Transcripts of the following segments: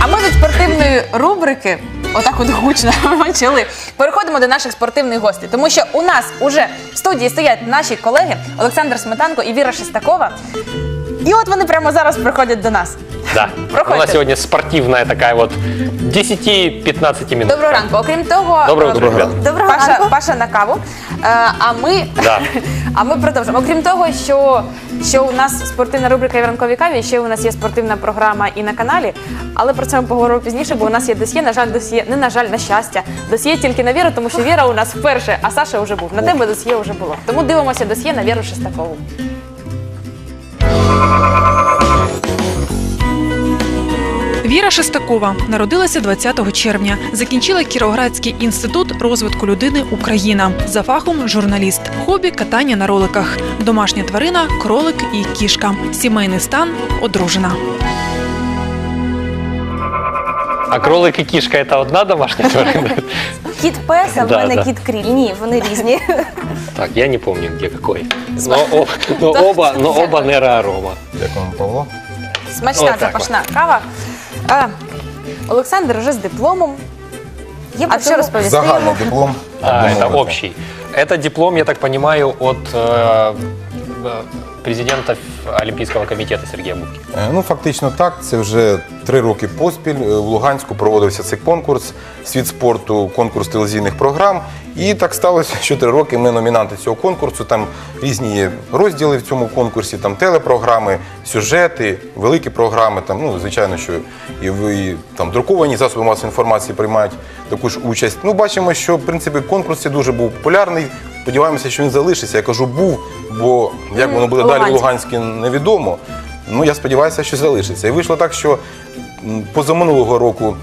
А ми від спортивної рубрики, отак от гучно почали, переходимо до наших спортивних гостей. Тому що у нас уже в студії стоять наші колеги Олександр Сметанко і Віра Шестакова. І от вони прямо зараз приходять до нас. Да. Проходите. У нас сегодня спортивная такая вот 10-15 минут. Доброго ранку. Окрім того, Доброго утра, ребята. Доброго Паша, ранку. Паша на каву. Е, А ми, Да. а ми продовжимо. Окрім того, що, що у нас спортивна рубрика в ранковій каві, ще у нас є спортивна програма і на каналі. Але про це ми поговоримо пізніше, бо у нас є досьє. На жаль, досьє, не на жаль, на щастя. Досьє тільки на віру, тому що Віра у нас вперше, а Саша вже був. На тебе досьє вже було. Тому дивимося досьє на Віру Шестакову. Віра Шестакова народилася 20 червня. Закінчила Кіровоградський інститут розвитку людини Україна. За фахом журналіст. Хобі катання на роликах. Домашня тварина, кролик і кішка. Сімейний стан одружена. А кролик и кишка это одна домашняя тварина? Кіт пес, а в Да, мене да. кіт кріль. Ні, вони різні. Так, я не помню, где какой. Но, о- но оба, но оба нейроарома. Дякуємо, Павло. Смачна Отак запашна кава. А, Олександр вже з дипломом. Є А що розповісти? Загальний диплом. А, так би это мовити. общий. Это диплом, я так понимаю, от э, э, президента Олимпийского комитета Сергея Бубки. Е, Ну, фактично так. Це вже три роки поспіль. Е, В Луганську проводився цей конкурс світ спорту, конкурс телевізійних програм. І так сталося, що три роки ми номінанти цього конкурсу. Там різні розділи в цьому конкурсі, там телепрограми, сюжети, великі програми. Там, ну, звичайно, що і, в- і там друковані засоби масової інформації приймають також участь. Ну, бачимо, що в принципі конкурс дуже був популярний. Сподіваємося, що він залишиться. Я кажу, був, бо як воно буде далі в Луганськ. Луганську невідомо. Ну, я сподіваюся, що залишиться. І вийшло так, що позаминулого року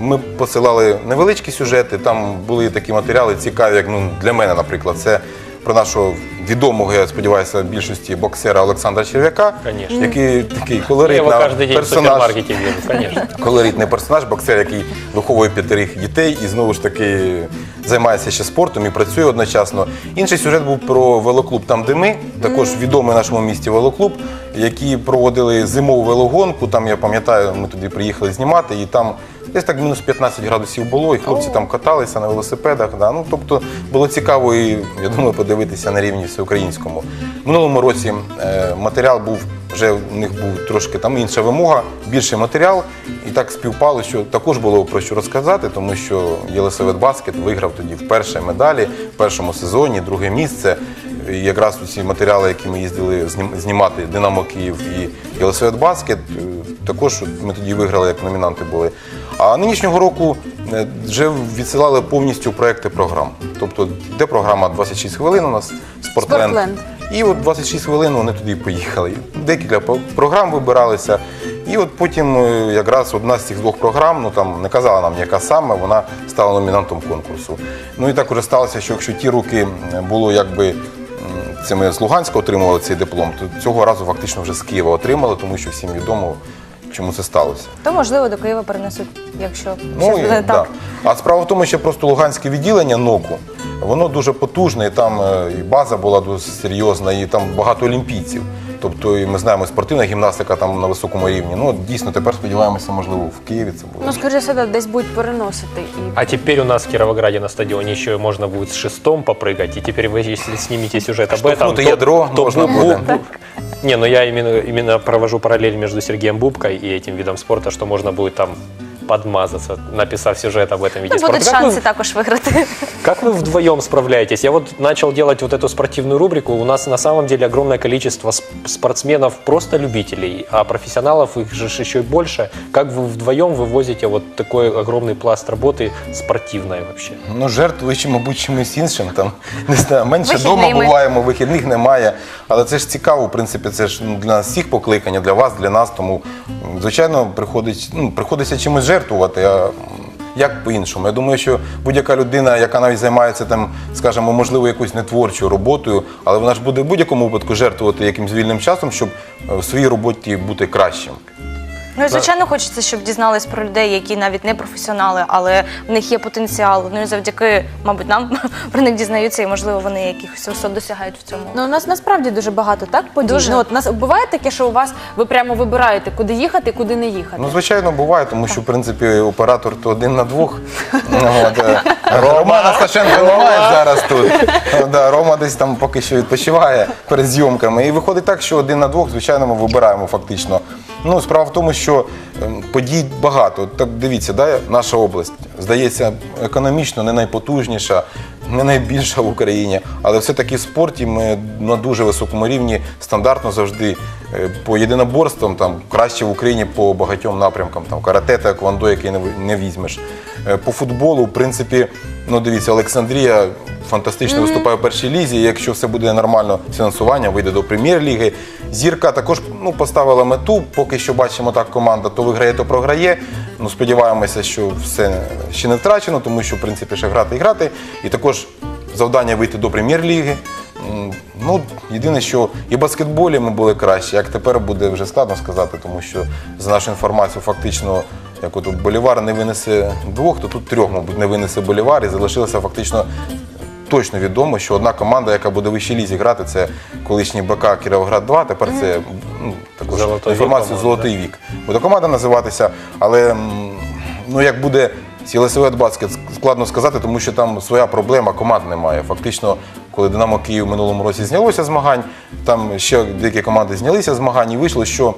ми посилали невеличкі сюжети. Там були такі матеріали цікаві, як ну, для мене, наприклад, це про нашого відомого, я сподіваюся, більшості боксера Олександра Черв'яка, Конечно. який такий колоритний персонаж. Колоритний персонаж, боксер, який виховує п'ятерих дітей і знову ж таки займається ще спортом і працює одночасно. Інший сюжет був про велоклуб там, де ми, також відомий в нашому місті велоклуб, які проводили зимову велогонку. Там я пам'ятаю, ми туди приїхали знімати, і там десь так мінус 15 градусів було, і хлопці там каталися на велосипедах. Да. Ну, тобто було цікаво і я думаю, подивитися на рівні всеукраїнському. Минулому році е, матеріал був вже у них був трошки там інша вимога, більший матеріал, і так співпало, що також було про що розказати, тому що Єлисавет Баскет виграв тоді вперше медалі в першому сезоні, друге місце. І якраз ці матеріали, які ми їздили знім- знімати Динамо Київ і Єлисавет Баскет, е, також ми тоді виграли, як номінанти були. А нинішнього року е, вже відсилали повністю проекти програм. Тобто, де програма 26 хвилин у нас Спортленд. Спортленд. І от 26 хвилин вони туди поїхали. Декілька програм вибиралися. І от потім е, якраз одна з цих двох програм, ну там не казала нам, яка саме, вона стала номінантом конкурсу. Ну і так уже сталося, що якщо ті роки було якби. Це ми з Луганська отримували цей диплом, то цього разу фактично вже з Києва отримали, тому що всім відомо, чому це сталося. То можливо до Києва перенесуть, якщо Ну, щось і, буде да. так. А справа в тому, що просто Луганське відділення НОКу, воно дуже потужне, і там е, і база була дуже серйозна, і там багато олімпійців. Тобто, і ми знаємо, спортивна гімнастика там на високому рівні. Ну, от дійсно, тепер сподіваємося, можливо, в Києві це буде. Ну, скоріше все, да, десь будуть переносити. І... А теперь у нас в Кировограде на стадионе еще можно будет с шестом попрыгать. И теперь вы, если снимете сюжет об этом, Штовхнути ядро можна бу- буде. бу- не, но я именно, именно провожу параллель между Сергеем Бубкой и этим видом спорта, что можно будет там подмазаться, написав сюжет об этом виде Ну, будуть спорта. Как вы- шанси також виграти. Как вы вдвоем справляетесь? Я вот начал делать вот эту спортивную рубрику. У нас на самом деле огромное количество сп- спортсменов просто любителей, а профессионалов их же ж еще больше. Как вы вдвоем вывозите вот такой огромный пласт работы спортивной вообще? Ну, жертвуючи, мабуть, чимось іншим. Там не знаю, менше вдома Вихідними. буваємо, вихідних немає. Але це ж цікаво, в принципі, це ж ну, для нас всіх покликання, для вас, для нас. Тому, м, звичайно, приходить, ну, приходиться чимось жертвувати. А як по-іншому? Я думаю, що будь-яка людина, яка навіть займається там, скажімо, можливо, якоюсь нетворчою роботою, але вона ж буде в будь-якому випадку жертвувати якимсь вільним часом, щоб е, в своїй роботі бути кращим. Ну і звичайно, хочеться, щоб дізнались про людей, які навіть не професіонали, але в них є потенціал. Ну і завдяки, мабуть, нам про них дізнаються, і можливо вони якихось висот досягають в цьому. Ну, у нас насправді дуже багато так подій. Дуже. Ну, от у нас буває таке, що у вас ви прямо вибираєте, куди їхати, куди не їхати. Ну, звичайно, буває, тому що, в принципі, оператор то один на двох. От, е, Романа Сташенко немає зараз тут. Да, Рома десь там поки що відпочиває перед зйомками. І виходить так, що один на двох, звичайно, ми вибираємо фактично. Ну, справа в тому, що ем, подій багато. Так дивіться, да, наша область, здається, економічно не найпотужніша, не найбільша в Україні, але все-таки в спорті ми на дуже високому рівні стандартно завжди е, по єдиноборствам там краще в Україні по багатьом напрямкам, там карате та еквондо, який не візьмеш. Е, По футболу, в принципі, ну дивіться, Олександрія фантастично виступає в першій лізі. Якщо все буде нормально з фінансуванням, вийде до прем'єр-ліги. Зірка також ну, поставила мету. Поки що бачимо так, команда то виграє, то програє. Ну, сподіваємося, що все ще не втрачено, тому що в принципі ще грати і грати. І також завдання вийти до прем'єр-ліги. Ну, єдине, що і в баскетболі ми були краще, як тепер буде вже складно сказати, тому що за нашу інформацію фактично, як от Болівар не винесе двох, то тут трьох, мабуть, не винесе Болівар і залишилося фактично точно відомо, що одна команда, яка буде вищій лізі грати, це колишній БК Кіровоград 2, тепер це ну, також Золотий інформацію по-моєму, Золотий вік. Буде команда називатися, але ну як буде Сілесовет Баскет, складно сказати, тому що там своя проблема, команд немає. Фактично, коли Динамо Київ в минулому році знялося змагань, там ще деякі команди знялися змагань і вийшло, що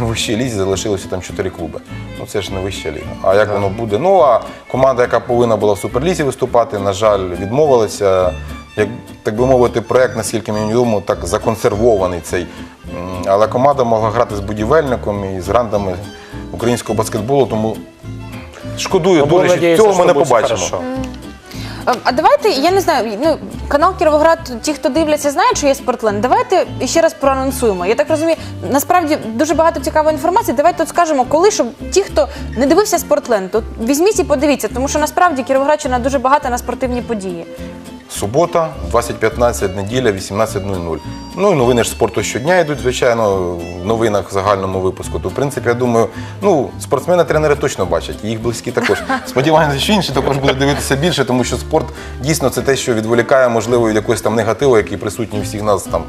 в вищій лізі залишилося там чотири клуби. Ну це ж не вища ліга. А як воно буде? Ну а команда, яка повинна була в суперлізі виступати, на жаль, відмовилася. Як так би мовити, проект, наскільки мені відомо, так законсервований цей. Але команда могла грати з будівельником і з грандами українського баскетболу, тому шкодую Ну, дуже, що цього ми не побачимо. А давайте, я не знаю, ну канал Кіровоград, ті, хто дивляться, знають, що є спортлен. Давайте ще раз проанонсуємо. Я так розумію, насправді дуже багато цікавої інформації. Давайте тут скажемо, коли щоб ті, хто не дивився спортлен, то візьміть і подивіться, тому що насправді Кіровоградщина дуже багата на спортивні події. Субота, 20.15, неділя, 18.00. Ну і новини ж спорту щодня йдуть, звичайно, в новинах в загальному випуску. То, в принципі, я думаю, ну, спортсмени, тренери точно бачать, їх близькі також. Сподіваємося, що інші також будуть дивитися більше, тому що спорт дійсно це те, що відволікає, можливо, від якогось там негативу, який присутній всіх нас там.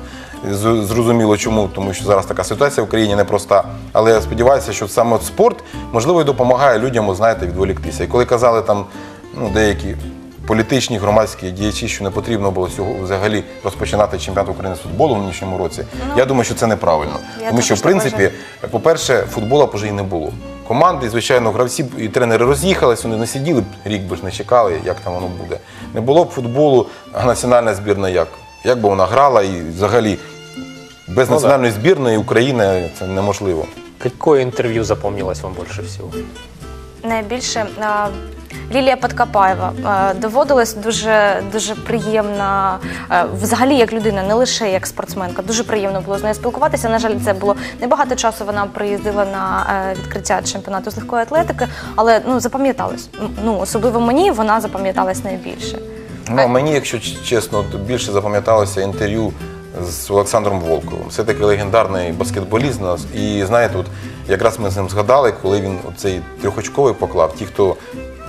Зрозуміло чому, тому що зараз така ситуація в Україні непроста. Але я сподіваюся, що саме спорт можливо і допомагає людям, знаєте, відволіктися. І коли казали там ну, деякі політичні громадські діячі, що не потрібно було цього взагалі розпочинати чемпіонат України з футболу в нинішньому році. Я думаю, що це неправильно. я Тому що, в принципі, по-перше, футбола б вже і не було. Команди, звичайно, гравці і тренери роз'їхались, вони не сиділи б рік би ж не чекали, як там воно буде. Не було б футболу, а національна збірна як? Як би вона грала і взагалі без Ну, національної збірної України це неможливо. Какое интервью запомнилось вам больше всего? Найбільше Лілія Подкопаєва а, доводилась дуже дуже приємна, взагалі як людина, не лише як спортсменка. Дуже приємно було з нею спілкуватися. На жаль, це було небагато часу. Вона приїздила на е, відкриття чемпіонату з легкої атлетики, але ну запам'яталась. Ну особливо мені вона запам'яталась найбільше. Ну, мені, якщо чесно, більше запам'яталося інтерв'ю з Олександром Волковим. Все таки легендарний баскетболіст. І знаєте, от якраз ми з ним згадали, коли він цей трьохочковий поклав. Ті, хто,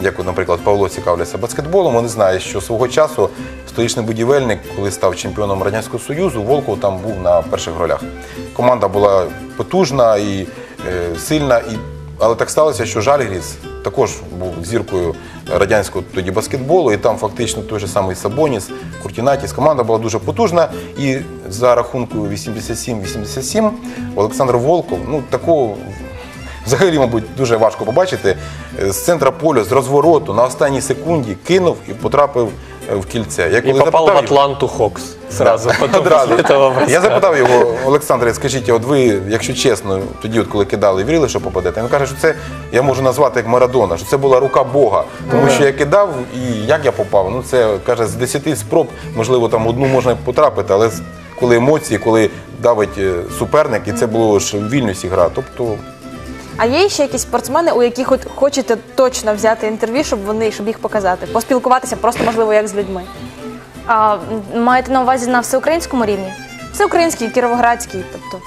як, наприклад, Павло цікавляться баскетболом, вони знають, що свого часу столичний будівельник, коли став чемпіоном Радянського Союзу, Волков там був на перших ролях. Команда була потужна і е, сильна. І але так сталося, що Жальгріс також був зіркою радянського тоді баскетболу, і там фактично той же самий Сабоніс, Куртінатіс. Команда була дуже потужна. І за рахунку 87-87 Олександр Волков, ну такого взагалі, мабуть, дуже важко побачити. е, З центра поля, з розвороту на останній секунді кинув і потрапив е, в кільце. Я коли попал в запитав його- Атланту Хокс сразу потом Одразу. после этого. Я запитав його, Олександре, скажіть, от ви, якщо чесно, тоді, от коли кидали, вірили, що попадете? Він каже, що це я можу назвати як Марадона, що це була рука Бога. Тому що я кидав і як я попав, ну це каже, з 10 спроб, можливо, там одну можна потрапити, але з- коли емоції, коли давить е, суперник, і це було ж в вільності гра. Тобто А є ще якісь спортсмени, у яких от хочете точно взяти інтерв'ю, щоб вони щоб їх показати, поспілкуватися, просто можливо, як з людьми. А маєте на увазі на всеукраїнському рівні? Всеукраїнський, кіровоградський, тобто.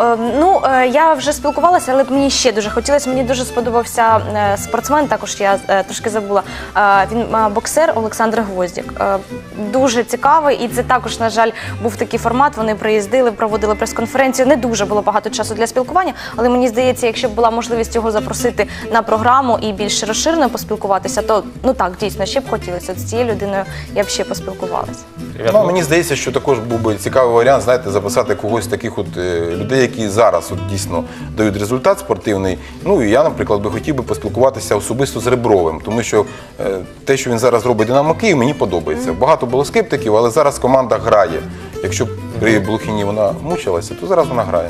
Е, Ну, е, я вже спілкувалася, але мені ще дуже хотілося. Мені дуже сподобався е, спортсмен. Також я е, трошки забула. Е, Він е, боксер Олександр Гвоздік. Е, Дуже цікавий, і це також, на жаль, був такий формат. Вони приїздили, проводили прес-конференцію. Не дуже було багато часу для спілкування, але мені здається, якщо б була можливість його запросити на програму і більш розширено поспілкуватися, то ну так дійсно ще б хотілося. З цією людиною я б ще поспілкувалася. Ну, ну, мені здається, що також був би цікавий варіант, знаєте, записати когось з таких от е, людей, які зараз от дійсно дають результат спортивний. Ну і я, наприклад, би хотів би поспілкуватися особисто з Ребровим, тому що е, те, що він зараз робить Динамо Київ, мені подобається. Багато було скептиків, але зараз команда грає. Якщо б при Блохіні вона мучилася, то зараз вона грає.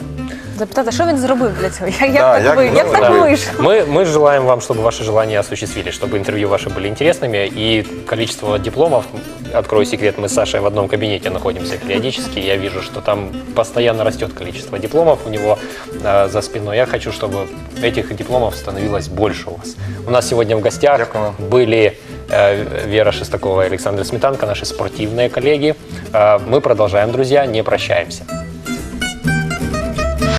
Запитати, що він зробив для цього? Як, як Да, так, як ви- він як так Да. вийшло? Мы, мы желаем вам, чтобы ваши желания осуществились, чтобы интервью ваши были интересными, и количество дипломов, открою секрет, мы с Сашей в одном кабинете находимся периодически, я вижу, что там постоянно растет количество дипломов у него э, за спиной. Я хочу, чтобы этих дипломов становилось больше у вас. У нас сегодня в гостях Дякую. были э, Вера Шестакова и Александр Сметанко, наши спортивные коллеги. Э, мы продолжаем, друзья, не прощаемся.